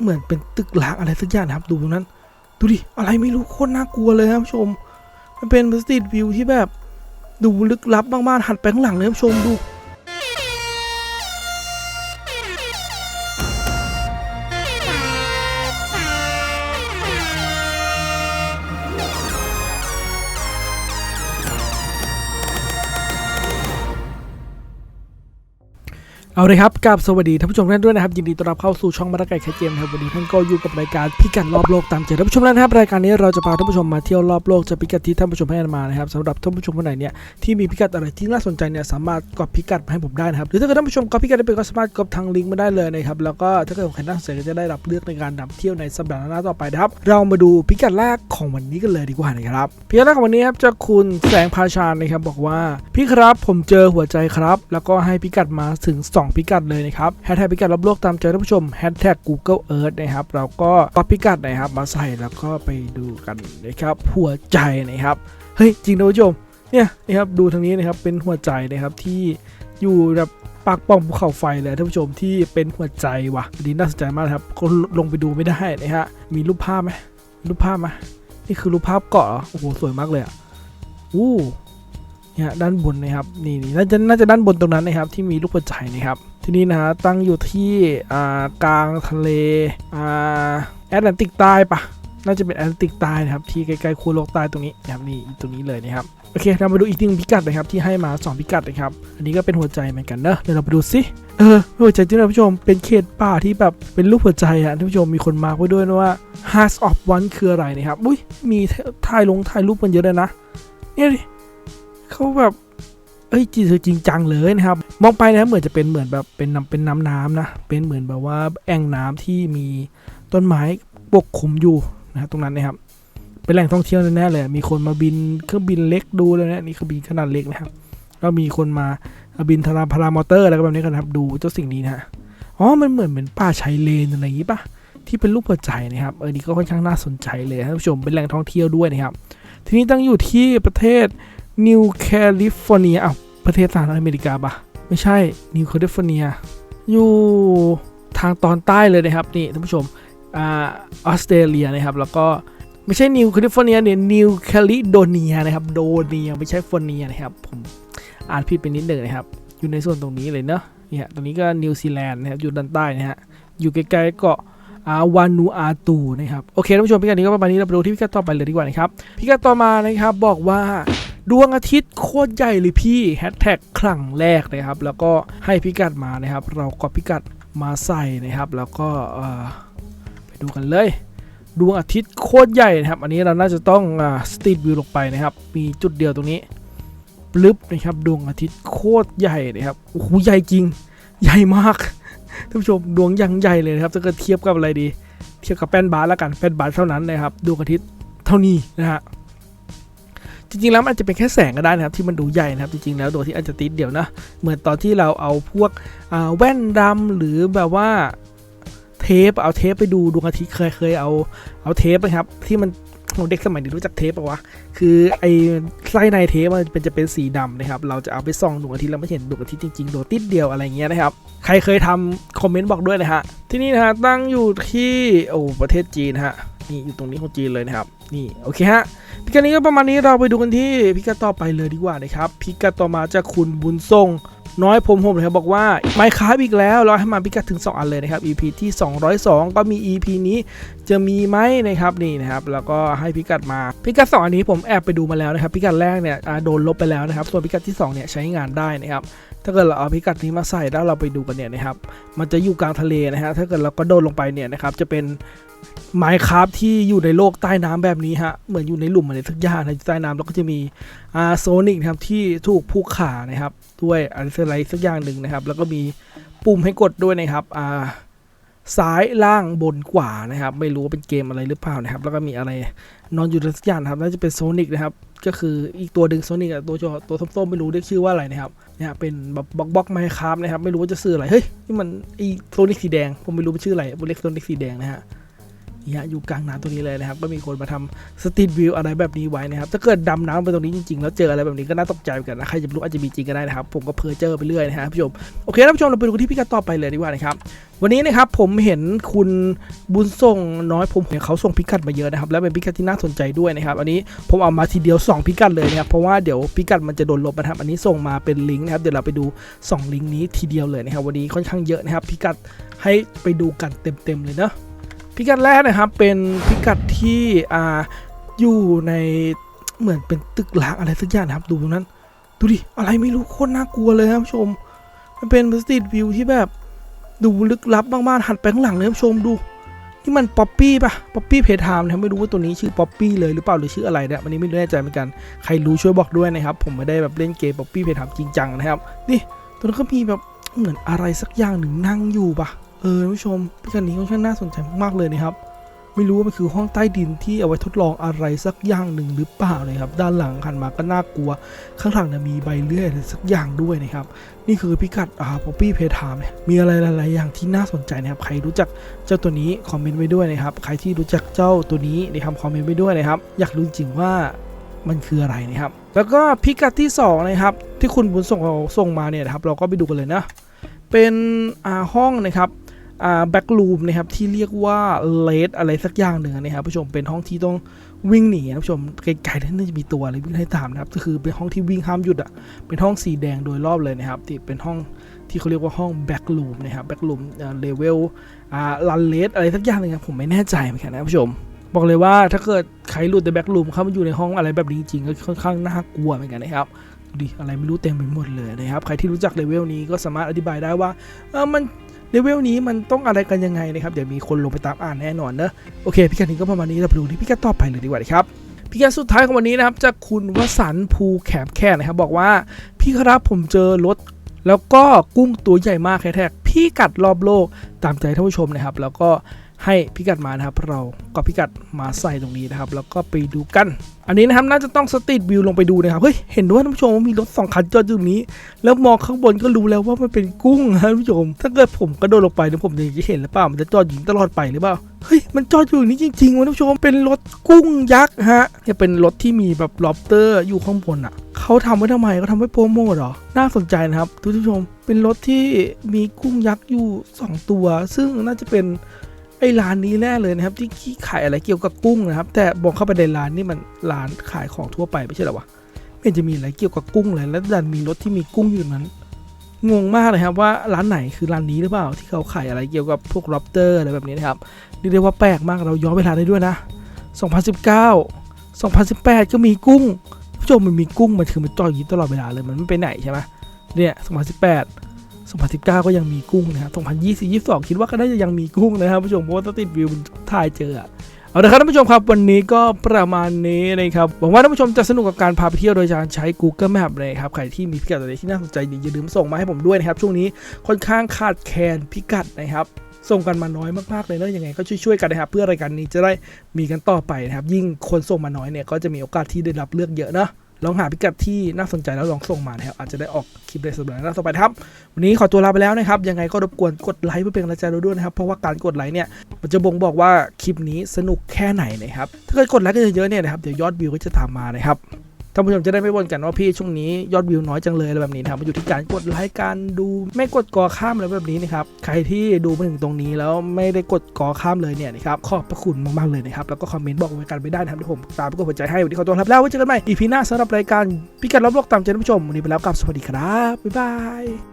เหมือนเป็นตึกล้างอะไรสักอย่างนะครับ ดูตรงนั้น ดูดิ อะไรไม่รู้โคตรน่ากลัวเลยครับชม มันเป็นสตรีทวิวที่แบบ ดูลึกลับมากๆหันไปข้างหลังเลยครับชมดู เอาเลยครับกับสวัสดีท่านผู้ชมท่านด้วยนะครับยินดีต้อนรับเข้าสู่ช่องมาตรไก่แคเกมครับวันนี้ท่านก็อยู่กับรายการพิกัดรอบโลกตามใจท่านผู้ชมแล้วนะครับรายการนี้เราจะพาท่านผู้ชมมาเที่ยวรอบโลกจะพิกัดที่ท่านผู้ชมให้มานะครับสำหรับท่านผู้ชมคนไหนเนี่ยที่มีพิกัดอะไรที่น่าสนใจเนี่ยสามารถกดพิกัดมาให้ผมได้นะครับหรือถ้าเกิดท่านผู้ชมกดพิกัดได้เป็นก็สามารถกดทางลิงก์มาได้เลยนะครับแล้วก็ถ้าเกิดใครน่าสนใจก็จะได้รับเลือกในการนำเที่ยวในสัปดาห์หน้าต่อไปนะครับเรามาดูพิกัดแรกของวันนี้กันเลยดีกว่านะครับพิกัดแรกของวันนี้ครับจะคุณแสงพาชานะครับบอกว่าพี่ครับผมเจอหัวใจครับ แล้วก็ให้พิกัดมาถึง2พิกัดเลยนะครับแฮชแท็กพิกัดรอบโลกตามใจท่านผู้ชมแฮชแท็ก Google Earth นะครับเราก็ก็พิกัดนะครับมาใส่แล้วก็ไปดูกันนะครับหัวใจนะครับเฮ้ยจริงนะผู้ชมเนี่ยนะครับดูทางนี้นะครับเป็นหัวใจนะครับที่อยู่แบบปากป่องภูเขาไฟเลยท่านผู้ชมที่เป็นหัวใจว่ะอันนี้น่าสนใจมากครับก็ลงไปดูไม่ได้นะฮะมีรูปภาพไหมรูปภาพไหมนี่คือรูปภาพเกาะโอ้โหสวยมากเลยอะอู้ นี่ยด้านบนนะครับนี่นี่น่าจะน่าจะด้านบนตรงนั้นนะครับที่มีรูกปหัวใจนะครับ ที่นี่นะฮะตั้งอยู่ที่อ่ากลางทะเลอ่าแอตแลนติกใต้ปะน่าจะเป็นแอตแลนติกใต้นะครับที่ใกล้ๆขั้วโลกใต้ตรงนี้นะครับนี่ตรงนี้เลยนะครับโอเคเรามาดูอีกหนึ่งพิกัดนะครับที่ให้มา 2 พิกัดนะครับอันนี้ก็เป็นหัวใจเหมือนกันเนอะเดี๋ยวเราไปดูสิเออหัวใจที่ท่านผู้ชมเป็นเขตป่าที่แบบเป็นรูปหัวใจอะท่านผู้ชมมีคนมาไว้ด้วยนะว่า Hearts of One คืออะไรนะครับอุ้ยมีถ่ายลงถ่ายรูปกันเยอะเลยนะเนี่ย เขาแบบเอ้ยจริงจริงจังเลยนะครับ มองไปนะครับเหมือนจะเป็นเหมือนแบบเป็นน้ำเป็นน้ำน้ำนะ เป็นเหมือนแบบว่าแอ่งน้ำที่มีต้นไม้ปกคลุมอยู่นะรตรงนั้นนะครับ เป็นแหล่งท่องเที่ยวแน่ๆเลย มีคนมาบินเครื่องบินเล็กดูเลยนะนี่เครื่องบินขนาดเล็กนะครับ ก็มีคนมาบินทาราพารามอเตอร์อะไรแบบนี้กันะครับ ดูเจ้าสิ่งนี้นะฮะอ๋อ มันเหมือนเหมือนป่าชายเลนอะไรอย่างนี้ปะที่เป็นรูปหัวใจนะครับ เออ นี่ก็ค่อนข้างน่าสนใจเลยท่านผู้ชม เป็นแหล่งท่องเที่ยวด้วยนะครับ ทีนี้ตั้งอยู่ที่ประเทศ นิวแคลิฟอร์เนียอ้าวประเทศสหรัฐอเมริกาปะไม่ใช่นิวแคลิฟอร์เนียอยู่ทางตอนใต้เลยนะครับนี่ท่านผู้ชมอ่าออสเตรเลียนะครับ แล้วก็ไม่ใช่นิวแคลิฟอร์เนียเนี่ยนิวแคลิโดเนียนะครับโดเนียไม่ใช่ฟอร์เนียนะครับ ผมอ่านผิดไปนิดหนึ่งนะครับ อยู่ในส่วนตรงนี้เลยเนาะเนี่ยตรงนี้ก็นิวซีแลนด์นะครับอยู่ด้านใต้นะฮะอยู่ใกล้ๆเกาะอาวานูอาตูนะครับ โอเคท่านผู้ชมพิกัดนี้ก็ประมาณนี้เราไปดูที่พิกัดต่อไปเลยดีกว่านะครับ พิกัดต่อมานะครับบอกว่า ดวงอาทิตย์โคตรใหญ่เลยพี่แฮชแท็กครั้งแรกนะครับ แล้วก็ให้พิกัดมานะครับ เราก็พิกัดมาใส่นะครับ แล้วก็ไปดูกันเลย ดวงอาทิตย์โคตรใหญ่นะครับ อันนี้เราน่าจะต้องสตรีทวิวลงไปนะครับ มีจุดเดียวตรงนี้ปลึบนะครับ ดวงอาทิตย์โคตรใหญ่นะครับโอ้โหใหญ่จริง ใหญ่มากท่านผู้ชมดวงยังใหญ่เลยนะครับถ้าเกิดเทียบกับอะไรดี เทียบกับแป้นบาสแล้วกันแป้นบาสเท่านั้นนะครับดวงอาทิตย์เท่านี้นะฮะ จริงๆแล้วมันอาจจะเป็นแค่แสงก็ได้นะครับที่มันดูใหญ่นะครับจริงๆแล้วโดยที่อาจจะติดเดี๋ยวนะเหมือนตอนที่เราเอาพวกแว่นดำหรือแบบว่าเทปเอาเทปไปดูดวงอาทิตย์เคยเคยเอาเอาเทปนะครับที่มันของเด็กสมัยนี้รู้จักเทปปะวะ คือไอ้ไส้ในเทปมันเป็นจะเป็นสีดำนะครับ เราจะเอาไปส่องดวงอาทิตย์แล้วไม่เห็นดวงอาทิตย์จริงๆ โดดติดเดียวอะไรเงี้ยนะครับ ใครเคยทำคอมเมนต์บอกด้วยนะฮะ ที่นี่นะฮะตั้งอยู่ที่โอ้ประเทศจีนฮะ นี่อยู่ตรงนี้ของจีนเลยนะครับ นี่โอเคฮะ พิกัดนี้ก็ประมาณนี้เราไปดูกันที่พิกัดต่อไปเลยดีกว่านะครับ พิกัดต่อมาจากคุณบุญทรงน้อยผมผมนะครับบอกว่าไมค์คาบอีกแล้วเราให้มาพิกัดถึง 2 อันเลยนะครับ EP ที่ 202 ก็มี EP นี้จะมีไหมนะครับนี่นะครับแล้วก็ให้พิกัดมาพิกัด 2 อันนี้ผมแอบไปดูมาแล้วนะครับ พิกัดแรกเนี่ยโดนลบไปแล้วนะครับ ส่วนพิกัดที่2เนี่ยใช้งานได้นะครับ ถ้าเกิดเราเอาพิกัดนี้มาใส่แล้วเราไปดูกันเนี่ยนะครับ มันจะอยู่กลางทะเลนะฮะ ถ้าเกิดเราก็โดดลงไปเนี่ยนะครับ จะเป็นไมค์คาบที่อยู่ในโลกใต้น้ำแบบนี้ฮะ เหมือนอยู่ในหลุมอะไรสักอย่างในใต้น้ำแล้วก็จะมีอาโซนิกนะครับที่ถูกผูกขานะครับ ด้วยอะไรสักอย่างหนึ่งนะครับ แล้วก็มีปุ่มให้กดด้วยนะครับ อ่า ซ้ายล่างบนขวานะครับ ไม่รู้ว่าเป็นเกมอะไรหรือเปล่านะครับ แล้วก็มีอะไรนอนอยู่ในสักอย่างนะครับน่าจะเป็นโซนิกนะครับก็คืออีกตัวดึงโซนิกตัวจอตัวส้มๆไม่รู้เรียกชื่อว่าอะไรนะครับเนี่ยเป็นแบบบล็อกบล็อกไมค์ครับนะครับ ไม่รู้ว่าจะซื้ออะไรเฮ้ยนี่มันไอโซนิกสีแดงผมไม่รู้เป็นชื่ออะไรผมเรียกโซนิกสีแดงนะฮะ นี่ยอยู่กลางน้ำตรงนี้เลยนะครับ ก็มีคนมาทำสตรีทวิวอะไรแบบนี้ไว้นะครับ ถ้าเกิดดำน้ำไปตรงนี้จริง ๆ แล้วเจออะไรแบบนี้ก็น่าตกใจเหมือนกันนะ ใครจะรู้อาจจะมีจริงก็ได้นะครับ ผมก็เพ้อเจอไปเรื่อยนะครับผู้ชม โอเคท่านผู้ชมเราไปดูกันที่พิกัดต่อไปเลยดีกว่านะครับ วันนี้นะครับผมเห็นคุณบุญส่งน้อยผมเห็นเขาส่งพิกัดมาเยอะนะครับ และเป็นพิกัดที่น่าสนใจด้วยนะครับ อันนี้ผมเอามาทีเดียว 2 พิกัดเลยนะครับ เพราะว่าเดี๋ยวพิกัดมันจะโดนลบนะครับ อันนี้ส่งมาเป็นลิงก์นะครับ เดี๋ยวเราไปดู 2 ลิงก์นี้ทีเดียวเลยนะครับ วันนี้ค่อนข้างเยอะนะครับ พิกัดให้ไปดูกันเต็มๆเลยเนาะ พิกัดแรกนะครับเป็นพิกัดที่อ่าอยู่ในเหมือนเป็นตึกล้างอะไรสักอย่างนะครับดูตรงนั้น ดูดิอะไรไม่รู้โคตรน่ากลัวเลยครับชม มันเป็นสตรีทวิวที่แบบดูลึกลับมากๆหันไปข้างหลังเลยท่านผู้ชมดูนี่มันป๊อปปี้ปะป๊อปปี้เพทามนะไม่รู้ว่าตัวนี้ชื่อป๊อปปี้เลยหรือเปล่าหรือชื่ออะไรเนี่ยวันนี้ไม่แน่ใจเหมือนกันใครรู้ช่วยบอกด้วยนะครับ ผมไม่ได้แบบเล่นเกมป๊อปปี้เพทามจริงจังนะครับนี่ตัวนั้นก็มีแบบเหมือนอะไรสักอย่างหนึ่งนั่งอยู่ปะ เออท่านผู้ชมพิกัดนี้ค่อนข้างน่าสนใจมากๆเลยนะครับ ไม่รู้ว่ามันคือห้องใต้ดินที่เอาไว้ทดลองอะไรสักอย่างหนึ่งหรือเปล่าเลยครับ ด้านหลังหันมาก็น่ากลัว ข้างหลังเนี่ยมีใบเลื่อยสักอย่างด้วยนะครับ นี่คือพิกัดอ่าป๊อปปี้เพทามเนี่ยมีอะไรหลายๆอย่างที่น่าสนใจนะครับ ใครรู้จักเจ้าตัวนี้คอมเมนต์ไว้ด้วยนะครับ ใครที่รู้จักเจ้าตัวนี้นะครับคอมเมนต์ไว้ด้วยนะครับ อยากรู้จริงว่ามันคืออะไรนะครับ แล้วก็พิกัดที่สองนะครับที่คุณบุญส่งส่งมาเนี่ยนะครับ เราก็ไปดูกันเลยนะ เป็นอ่าห้องนะครับ แบ็กลูมนะครับที่เรียกว่าเลดอะไรสักอย่างหนึ่งนะครับผู้ชมเป็นห้องที่ต้องวิ่งหนีนะผู้ชมไกลๆนั่นจะมีตัวอะไรวิ่งให้ตามนะครับก็คือเป็นห้องที่วิ่งห้ามหยุดอะเป็นห้องสีแดงโดยรอบเลยนะครับที่เป็นห้องที่เขาเรียกว่าห้องแบ็กลูมนะครับแบ็กลูมเลเวลอ่าลันเลสอะไรสักอย่างหนึ่งครับผมไม่แน่ใจเหมือนกันนะผู้ชม บอกเลยว่าถ้าเกิดใครหลุดในแบ็กลูมเข้ามาอยู่ในห้องอะไรแบบนี้จริงๆก็ค่อนข้างน่ากลัวเหมือนกันนะครับดิอะไรไม่รู้เต็มไปหมดเลยนะครับ ใครที่รู้จักเลเวลนี้ก็สามารถอธิบายได้ว่ามัน เลเวลนี้มันต้องอะไรกันยังไงนะครับเดี๋ยวมีคนลงไปตามอ่านแน่นอนเนอะโอเคพิกัดนี้ก็ประมาณนี้เราไปดูที่พิกัดต่อไปเลยดีกว่าครับพิกัดสุดท้ายของวันนี้นะครับจากคุณวสันภูแขมแค่นะครับบอกว่าพี่ครับผมเจอรถแล้วก็กุ้งตัวใหญ่มากแท้ๆพี่กัดรอบโลกตามใจท่านผู้ชมนะครับ แล้วก็ ให้พิกัดมานะครับ เราก็พิกัดมาใส่ตรงนี้นะครับ แล้วก็ไปดูกัน อันนี้นะครับน่าจะต้องสตรีทวิวลงไปดูนะครับ เฮ้ย เห็นด้วยท่านผู้ชมว่ามีรถสองคันจอดอยู่ตรงนี้ แล้วมองข้างบนก็รู้แล้วว่ามันเป็นกุ้งนะท่านผู้ชม ถ้าเกิดผมกระโดดลงไปเนี่ยผมจะเห็นหรือเปล่า มันจะจอดอยู่ตลอดไปหรือเปล่า เฮ้ย มันจอดอยู่นี้จริงๆวะท่านผู้ชม เป็นรถกุ้งยักษ์ฮะเนี่ยเป็นรถที่มีแบบล็อบเตอร์อยู่ข้างบนอะเขาทำไว้ทำไมเขาทำไว้โปรโมทเหรอ น่าสนใจนะครับทุกผู้ชม เป็นรถที่มีกุ้งยักษ์อยู่สองตัว ซึ่งน่าจะเป็น ไอ้ร้านนี้แน่เลยนะครับ ที่ขายอะไรเกี่ยวกับกุ้งนะครับ แต่บอกเข้าไปในร้านนี่มันร้านขายของทั่วไปไม่ใช่หรอวะไม่จะมีอะไรเกี่ยวกับกุ้งเลยแล้วดันมีรถที่มีกุ้งอยู่นั้นงงมากเลยครับว่าร้านไหนคือร้านนี้หรือเปล่าที่เขาขายอะไรเกี่ยวกับพวกล็อบเตอร์อะไรแบบนี้นะครับเรียกว่าแปลกมากเราย้อนเวลาได้ด้วยนะ 2019 2018 ก็มีกุ้งผู้ชมมันมีกุ้งมันคือมันจอดอยางนี้ตลอดเวลาเลยมันไม่ไปไหนใช่ไหมเนี่ย 2018 2019 ก็ยังมีกุ้งนะครับ2020 22 คิดว่าก็น่าจะยังมีกุ้งนะครับผู้ชมเพราะว่าติดวิวมันถ่ายเจอเอาละครับท่านผู้ชมครับวันนี้ก็ประมาณนี้นะครับหวังว่าท่านผู้ชมจะสนุกกับการพาไปเที่ยวโดยการใช้ Google Map เลยครับใครที่มีพิกัดอะไรที่น่าสนใจอย่าลืมส่งมาให้ผมด้วยนะครับช่วงนี้ค่อนข้างขาดแคลนพิกัดนะครับส่งกันมาน้อยมากๆเลยเนะยังไงก็ช่วยๆกันนะครับเพื่อรายการนี้จะได้มีกันต่อไปนะครับยิ่งคนส่งมาน้อยเนี่ยก็จะมีโอกาสที่ได้รับเลือกเยอะเนะ ลองหาพิกัดที่น่าสนใจแล้วลองส่งมานะครับอาจจะได้ออกคลิปได้สำหรับน่าต่อไปครับ วันนี้ขอตัวลาไปแล้วนะครับ ยังไงก็รบกวนกดไลค์เพื่อเป็นกำลังใจเราด้วยนะครับ เพราะว่าการกดไลค์เนี่ยมันจะบ่งบอกว่าคลิปนี้สนุกแค่ไหนนะครับถ้าเกิดกดไลค์กันเยอะๆเนี่ยนะครับเดี๋ยวยอดวิวก็จะตามมานะครับ ท่านผู้ชมจะได้ไม่บ่นกันว่าพี่ช่วงนี้ยอดวิวน้อยจังเลยอะไรแบบนี้นะครับมันอยู่ที่การกดไลค์การดูไม่กดกอข้ามอะไรแบบนี้นะครับใครที่ดูมาถึงตรงนี้แล้วไม่ได้กดกอข้ามเลยเนี่ยนะครับขอบพระคุณมากๆเลยนะครับแล้วก็คอมเมนต์บอกไว้กันไปได้นะครับที่ผมตามไปกดหัวใจให้วันนี้ขอตัวลาไปแล้วไว้เจอกันใหม่อีพีหน้าสำหรับรายการพิกัดรอบโลกตามใจท่านผู้ชมวันนี้ไปแล้วกับสวัสดีครับบ๊ายบาย